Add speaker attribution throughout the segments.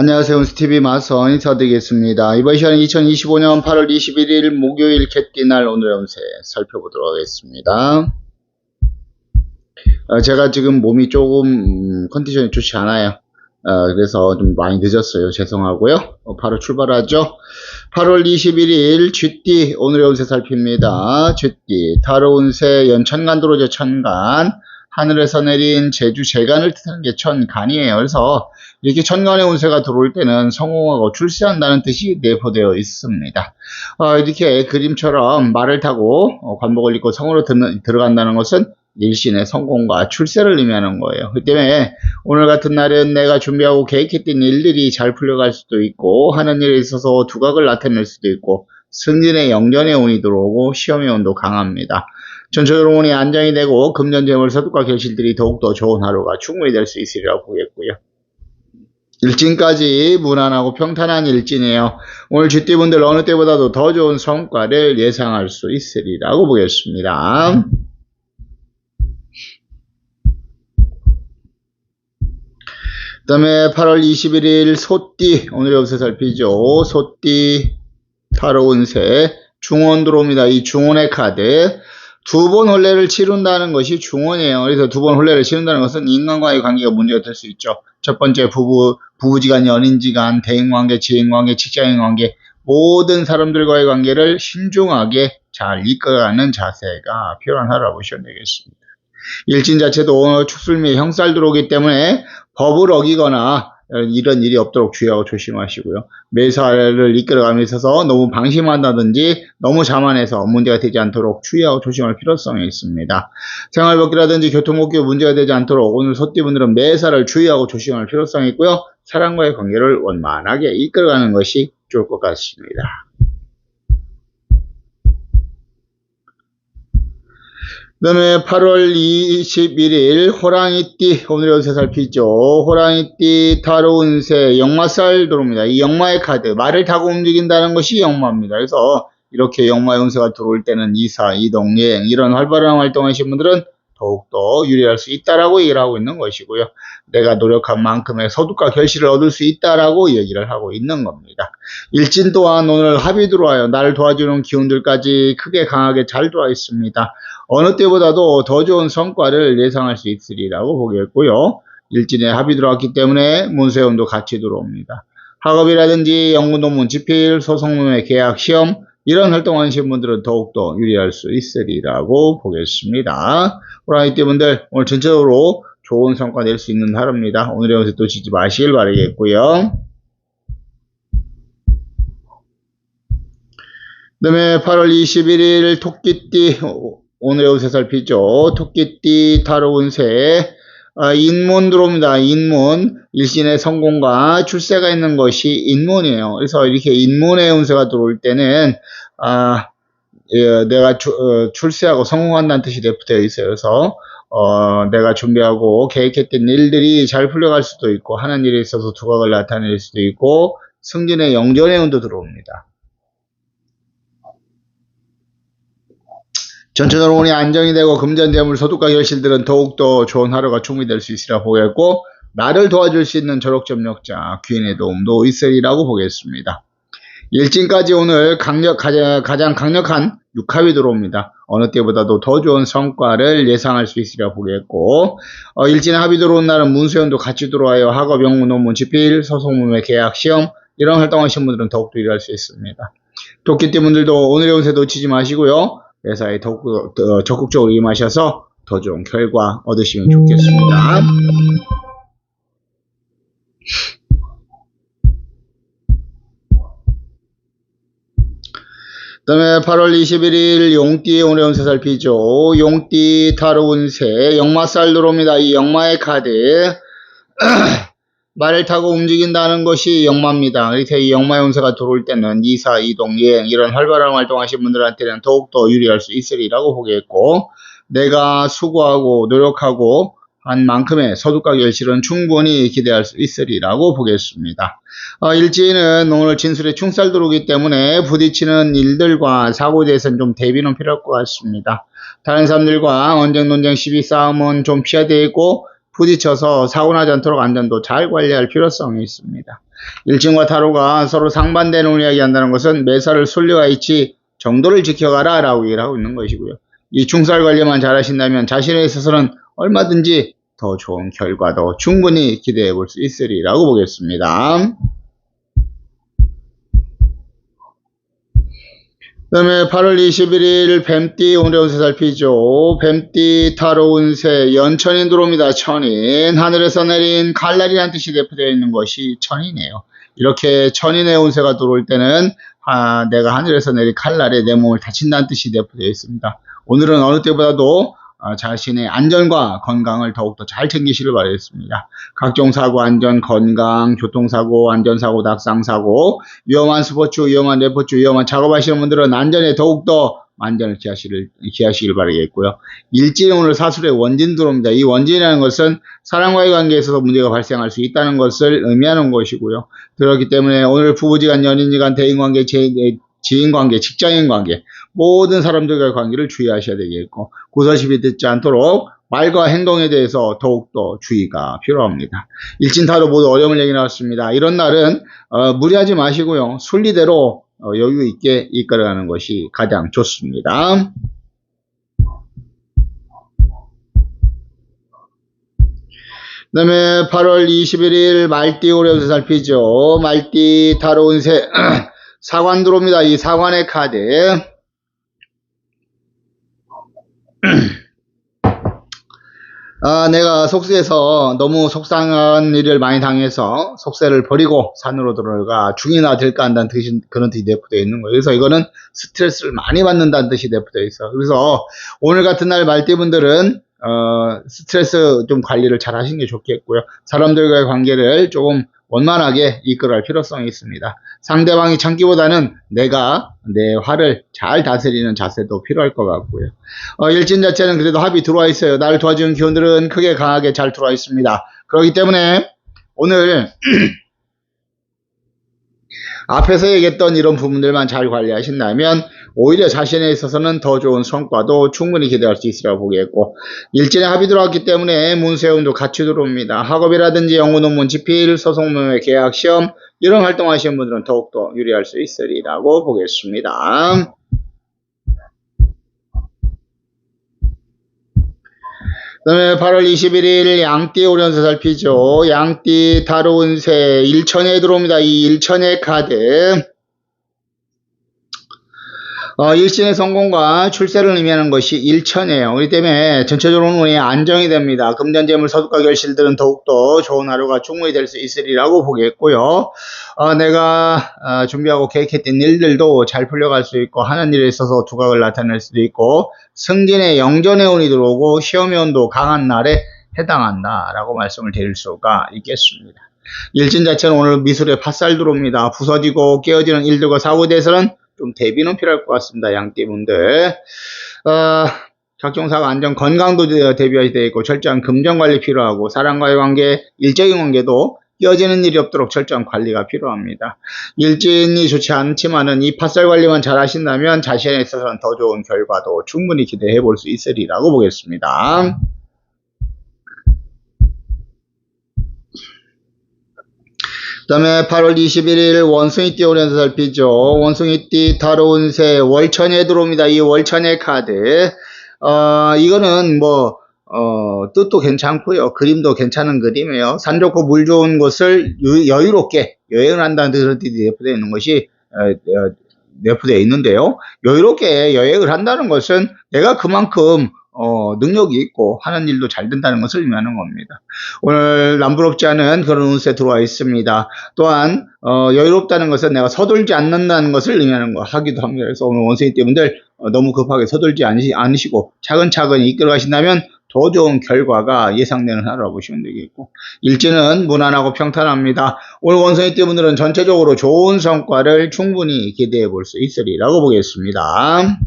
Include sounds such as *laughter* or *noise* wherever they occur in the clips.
Speaker 1: 안녕하세요. 스티비 마선 인사드리겠습니다. 이번 시간은 2025년 8월 21일 목요일 개띠날 오늘의 운세 살펴보도록 하겠습니다. 어, 제가 지금 몸이 조금 음, 컨디션이 좋지 않아요. 어, 그래서 좀 많이 늦었어요. 죄송하고요. 어, 바로 출발하죠. 8월 21일 쥐띠 오늘의 운세 살핍니다. 쥐띠 타로 운세 연천간 들어오죠. 천간 하늘에서 내린 제주 재간을 뜻하는 게 천간이에요. 그래서 이렇게 천간의 운세가 들어올 때는 성공하고 출세한다는 뜻이 내포되어 있습니다. 어, 이렇게 그림처럼 말을 타고 어, 관복을 입고 성으로 드- 들어간다는 것은 일신의 성공과 출세를 의미하는 거예요. 그 때문에 오늘 같은 날은 내가 준비하고 계획했던 일들이 잘 풀려갈 수도 있고 하는 일에 있어서 두각을 나타낼 수도 있고 승진의 영전의 운이 들어오고 시험의 운도 강합니다. 전체적으로 운이 안정이 되고 금전재물 서tuk과 결실들이 더욱더 좋은 하루가 충분히 될 수 있으리라고 보겠고요. 일진까지 무난하고 평탄한 일진이에요. 오늘 쥐띠분들 어느 때보다도 더 좋은 성과를 예상할 수 있으리라고 보겠습니다. 그 다음에 8월 21일 소띠 오늘의 운세 살피죠. 소띠 타로 운세 중원 들어옵니다. 이 중원의 카드 두 번 혼례를 치른다는 것이 중원이에요. 그래서 두 번 혼례를 치른다는 것은 인간과의 관계가 문제가 될 수 있죠. 첫 번째 부부 부부지간, 연인지간, 대인관계, 지인관계, 직장인관계 모든 사람들과의 관계를 신중하게 잘 이끌어가는 자세가 필요한 하루라고 보시면 되겠습니다. 일진 자체도 축술 및 형살 들어오기 때문에 법을 어기거나 이런 일이 없도록 주의하고 조심하시고요. 매사를 이끌어감에 있어서 너무 방심한다든지 너무 자만해서 문제가 되지 않도록 주의하고 조심할 필요성이 있습니다. 생활복귀라든지 교통복귀 문제가 되지 않도록 오늘 소띠분들은 매사를 주의하고 조심할 필요성이 있고요. 사람과의 관계를 원만하게 이끌어가는 것이 좋을 것 같습니다. 그 다음에 8월 21일 호랑이띠 오늘의 운세 살피죠. 호랑이띠 타로 운세 역마살 들어옵니다. 이 역마의 카드 말을 타고 움직인다는 것이 역마입니다. 그래서 이렇게 역마의 운세가 들어올 때는 이사, 이동, 여행 이런 활발한 활동하시는 분들은 더욱더 유리할 수 있다라고 얘기를 하고 있는 것이고요. 내가 노력한 만큼의 소득과 결실을 얻을 수 있다라고 얘기를 하고 있는 겁니다. 일진 또한 오늘 합이 들어와요. 나를 도와주는 기운들까지 크게 강하게 잘 들어와 있습니다. 어느 때보다도 더 좋은 성과를 예상할 수 있으리라고 보겠고요. 일진에 합이 들어왔기 때문에 문세운도 같이 들어옵니다. 학업이라든지 연구 논문 집필, 소송문의 계약, 시험 이런 활동하시는 분들은 더욱더 유리할 수 있으리라고 보겠습니다. 호랑이띠 분들 오늘 전체적으로 좋은 성과 낼 수 있는 하루입니다. 오늘의 운세 놓치지 마시길 바라겠고요. 그 다음에 8월 21일 토끼띠 오- 오늘의 운세 살피죠. 토끼띠 타로 운세 아, 인문 들어옵니다. 인문 일신의 성공과 출세가 있는 것이 인문이에요. 그래서 이렇게 인문의 운세가 들어올 때는 아, 예, 내가 주- 어, 출세하고 성공한다는 뜻이 내포되어 있어요. 그래서 어, 내가 준비하고 계획했던 일들이 잘 풀려갈 수도 있고 하는 일에 있어서 두각을 나타낼 수도 있고 승진의 영전의 운도 들어옵니다. 전체적으로 운이 안정이 되고 금전 재물 소득과 결실들은 더욱더 좋은 하루가 충분히 될수 있으리라 보겠고 나를 도와줄 수 있는 졸업점력자 귀인의 도움도 있으리라고 보겠습니다. 일진까지 오늘 강력 가장, 가장 강력한 육합이 들어옵니다. 어느 때보다도 더 좋은 성과를 예상할 수 있으리라 보겠고 어, 일진의 합이 들어온 날은 문수연도 같이 들어와요. 학업, 영문, 논문, 집필, 소송문의 계약, 시험 이런 활동하시는 분들은 더욱더 일할 수 있습니다. 도끼띠 분들도 오늘의 운세 놓치지 마시고요. 회사에 더욱 더 적극적으로 임하셔서 더 좋은 결과 얻으시면 좋겠습니다. 그 다음에 8월 21일 용띠의 오늘 운세 살피죠. 용띠 타로 운세 역마살 들어옵니다. 이 역마의 카드 *clears throat* 말을 타고 움직인다는 것이 역마입니다. 그래서 이 역마의 운세가 들어올 때는 이사, 이동, 여행 이런 활발한 활동하시는 분들한테는 더욱더 유리할 수 있으리라고 보겠고 내가 수고하고 노력하고 한 만큼의 소득과 결실은 충분히 기대할 수 있으리라고 보겠습니다. 어, 일지는 오늘 진술에 충살 들어오기 때문에 부딪히는 일들과 사고에 대해서는 좀 대비는 필요할 것 같습니다. 다른 사람들과 언쟁, 논쟁, 시비, 싸움은 좀 피하되어 있고 부딪혀서 사고 나지 않도록 안전도 잘 관리할 필요성이 있습니다. 일진과 타로가 서로 상반되는 이야기한다는 것은 매사를 순리와 이치 정도를 지켜가라 라고 얘기를 하고 있는 것이고요. 이 중살 관리만 잘 하신다면 자신에 있어서는 얼마든지 더 좋은 결과도 충분히 기대해 볼 수 있으리라고 보겠습니다. 그 다음에 8월 21일 뱀띠 오늘의 운세 살피죠. 뱀띠 타로 운세 연천인 들어옵니다. 천인 하늘에서 내린 칼날이라는 뜻이 대표되어 있는 것이 천이네요. 이렇게 천인의 운세가 들어올 때는 아, 내가 하늘에서 내린 칼날에 내 몸을 다친다는 뜻이 대표되어 있습니다. 오늘은 어느 때보다도 어, 자신의 안전과 건강을 더욱더 잘 챙기시길 바라겠습니다. 각종 사고, 안전, 건강, 교통사고, 안전사고, 낙상사고, 위험한 스포츠, 위험한 레포츠, 위험한 작업하시는 분들은 안전에 더욱더 안전을 기하시길, 기하시길 바라겠고요. 일진 오늘 사술의 원진 들어옵니다. 이 원진이라는 것은 사람과의 관계에 있어서 문제가 발생할 수 있다는 것을 의미하는 것이고요. 그렇기 때문에 오늘 부부지간, 연인지간, 대인관계, 지인 관계, 직장인 관계, 모든 사람들과의 관계를 주의하셔야 되겠고 구설시비 듣지 않도록 말과 행동에 대해서 더욱더 주의가 필요합니다. 일진타로 모두 어려움을 얘기 나왔습니다. 이런 날은 어, 무리하지 마시고요. 순리대로 어, 여유 있게 이끌어가는 것이 가장 좋습니다. 그 다음에 8월 21일 말띠 오래운세 살피죠. 말띠 다로운세 *clears throat* 사관 들어옵니다. 이 사관의 카드 *clears throat* 아, 내가 속세에서 너무 속상한 일을 많이 당해서 속세를 버리고 산으로 들어가 중이나 될까 한다는 뜻이, 그런 뜻이 내포되어 있는 거예요. 그래서 이거는 스트레스를 많이 받는다는 뜻이 내포되어 있어. 그래서 오늘 같은 날 말띠분들은 어, 스트레스 좀 관리를 잘 하시는 게 좋겠고요. 사람들과의 관계를 조금 원만하게 이끌어갈 필요성이 있습니다. 상대방이 참기보다는 내가 내 화를 잘 다스리는 자세도 필요할 것 같고요. 어, 일진 자체는 그래도 합이 들어와 있어요. 나를 도와주는 기운들은 크게 강하게 잘 들어와 있습니다. 그렇기 때문에 오늘 *clears throat* 앞에서 얘기했던 이런 부분들만 잘 관리하신다면 오히려 자신에 있어서는 더 좋은 성과도 충분히 기대할 수 있으라고 보겠고 일진에 합의 들어왔기 때문에 문세운도 같이 들어옵니다. 학업이라든지 연구 논문 집필 소송문의 계약 시험 이런 활동하시는 분들은 더욱더 유리할 수 있으리라고 보겠습니다. 그 다음에 8월 21일 양띠 오련세 살피죠. 양띠 다로운세 1천에 들어옵니다. 이 1천의 카드. 어, 일신의 성공과 출세를 의미하는 것이 일천이에요. 그렇기 때문에 전체적으로 운이 안정이 됩니다. 금전재물 서둑과 결실들은 더욱더 좋은 하루가 충분히 될 수 있으리라고 보겠고요. 어, 내가 어, 준비하고 계획했던 일들도 잘 풀려갈 수 있고 하는 일에 있어서 두각을 나타낼 수도 있고 승진의 영전의 운이 들어오고 시험의 운도 강한 날에 해당한다라고 말씀을 드릴 수가 있겠습니다. 일진 자체는 오늘 미술에 팥살 들어옵니다. 부서지고 깨어지는 일들과 사고에 대해서는 좀 대비는 필요할 것 같습니다. 양띠분들. 어, 각종사고 안전 건강도 대비하셔야 되고 철저한 금전 관리 필요하고 사람과의 관계, 일적인 관계도 이어지는 일이 없도록 철저한 관리가 필요합니다. 일진이 좋지 않지만은 이 팥살 관리만 잘 하신다면 자신에 있어서는 더 좋은 결과도 충분히 기대해 볼 수 있으리라고 보겠습니다. 다음에 8월 21일 원숭이띠 오면서 살피죠. 원숭이띠 다로운새 월천에 들어옵니다. 이 월천의 카드. 어, 이거는 뭐, 어, 뜻도 괜찮고요. 그림도 괜찮은 그림이에요. 산 좋고 물 좋은 곳을 여유롭게 여행을 한다는 뜻이 내포되어 있는 것이 어, 어, 내포되어 있는데요. 여유롭게 여행을 한다는 것은 내가 그만큼 어, 능력이 있고 하는 일도 잘 된다는 것을 의미하는 겁니다. 오늘 남부럽지 않은 그런 운세 들어와 있습니다. 또한 어, 여유롭다는 것은 내가 서둘지 않는다는 것을 의미하는 거 하기도 합니다. 그래서 오늘 원숭이 때문들 어, 너무 급하게 서둘지 않으시 고 차근차근 이끌어 가신다면 더 좋은 결과가 예상되는 하루라고 보시면 되겠고 일지는 무난하고 평탄합니다. 오늘 원숭이 때문들은 전체적으로 좋은 성과를 충분히 기대해 볼 수 있으리라고 보겠습니다.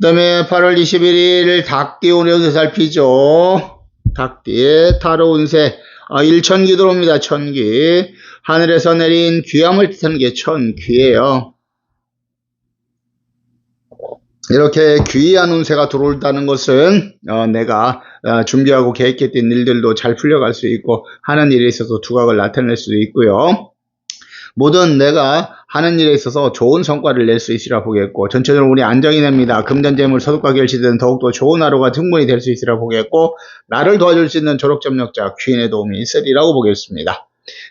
Speaker 1: 그 다음에 8월 21일 닭띠 오늘 여기 살피죠. 닭띠 타로 운세 어, 일천기 들어옵니다. 천기 하늘에서 내린 귀함을 뜻하는 게 천귀예요. 이렇게 귀한 운세가 들어온다는 것은 어, 내가 어, 준비하고 계획했던 일들도 잘 풀려갈 수 있고 하는 일에 있어서 두각을 나타낼 수도 있고요. 모든 내가 하는 일에 있어서 좋은 성과를 낼 수 있으라 보겠고 전체적으로 우리 안정이 됩니다. 금전재물 소득과 결실은 더욱더 좋은 하루가 충분히 될수 있으라 보겠고 나를 도와줄 수 있는 졸업점력자 귀인의 도움이 있으리라고 보겠습니다.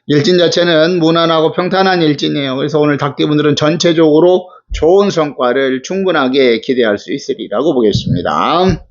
Speaker 1: 일진 자체는 무난하고 평탄한 일진이에요. 그래서 오늘 닭띠분들은 전체적으로 좋은 성과를 충분하게 기대할 수 있으리라고 보겠습니다.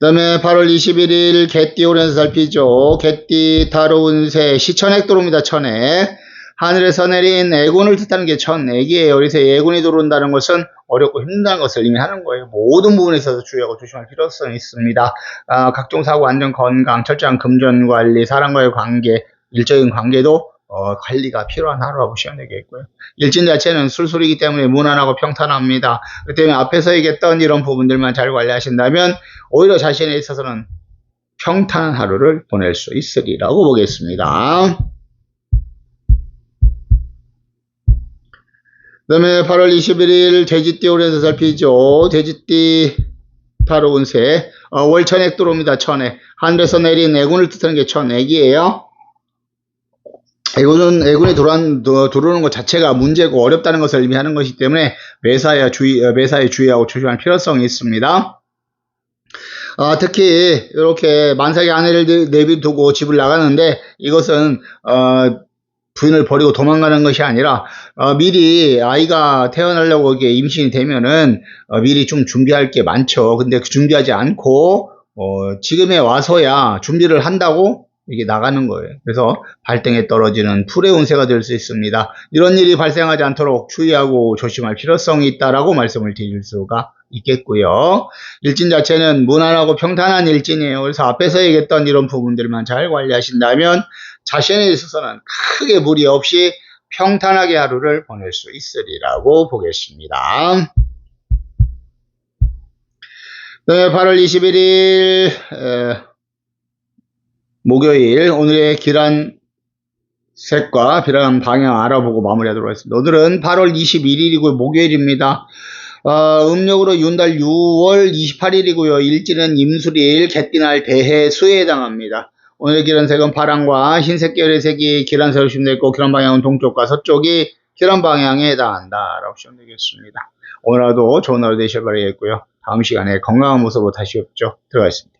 Speaker 1: 그 다음에 8월 21일 개띠 오랜서 살피죠. 개띠 타로 운세 시천액 들어옵니다. 천액. 하늘에서 내린 애군을 뜻하는 게 천액이에요. 그래서 애군이 들어온다는 것은 어렵고 힘든다는 것을 의미하는 거예요. 모든 부분에 있어서 주의하고 조심할 필요성이 있습니다. 아, 각종 사고, 안전, 건강, 철저한 금전 관리, 사람과의 관계, 일적인 관계도 어, 관리가 필요한 하루라고 보시면 되겠고요. 일진 자체는 술술이기 때문에 무난하고 평탄합니다. 그 때문에 앞에서 얘기했던 이런 부분들만 잘 관리하신다면 오히려 자신에 있어서는 평탄한 하루를 보낼 수 있으리라고 보겠습니다. 그 다음에 8월 21일 돼지띠 오래서 살피죠. 돼지띠 타로 운세 어, 월 천액 들어옵니다. 천액 하늘에서 내린 애군을 뜻하는 게 천액이에요. 애군은 애군이 들어온, 들어오는 것 자체가 문제고 어렵다는 것을 의미하는 것이기 때문에 매사에 주의 어, 매사에 주의하고 조심할 필요성이 있습니다. 어, 특히 이렇게 만삭의 아내를 내비두고 집을 나가는데 이것은 어, 부인을 버리고 도망가는 것이 아니라 어, 미리 아이가 태어나려고 이게 임신이 되면은 어, 미리 좀 준비할 게 많죠. 근데 그 준비하지 않고 어, 지금에 와서야 준비를 한다고 이게 나가는 거예요. 그래서 발등에 떨어지는 풀의 운세가 될 수 있습니다. 이런 일이 발생하지 않도록 주의하고 조심할 필요성이 있다라고 말씀을 드릴 수가 있겠고요. 일진 자체는 무난하고 평탄한 일진이에요. 그래서 앞에서 얘기했던 이런 부분들만 잘 관리하신다면 자신에 있어서는 크게 무리 없이 평탄하게 하루를 보낼 수 있으리라고 보겠습니다. 네, 8월 21일 에, 목요일 오늘의 기란 색과 비란 방향 알아보고 마무리하도록 하겠습니다. 오늘은 8월 21일이고 목요일입니다. 어, 음력으로 윤달 6월 28일이고요. 일지는 임수리일, 개띠날, 대해, 수에 해당합니다. 오늘의 기란색은 파랑과 흰색 계열의 색이 기란색으로 심되고 기란 방향은 동쪽과 서쪽이 기란 방향에 해당한다. 라고 시면 되겠습니다. 오늘 하루도 좋은 하루 되시길 바라겠고요. 다음 시간에 건강한 모습으로 다시 뵙죠. 들어가겠습니다.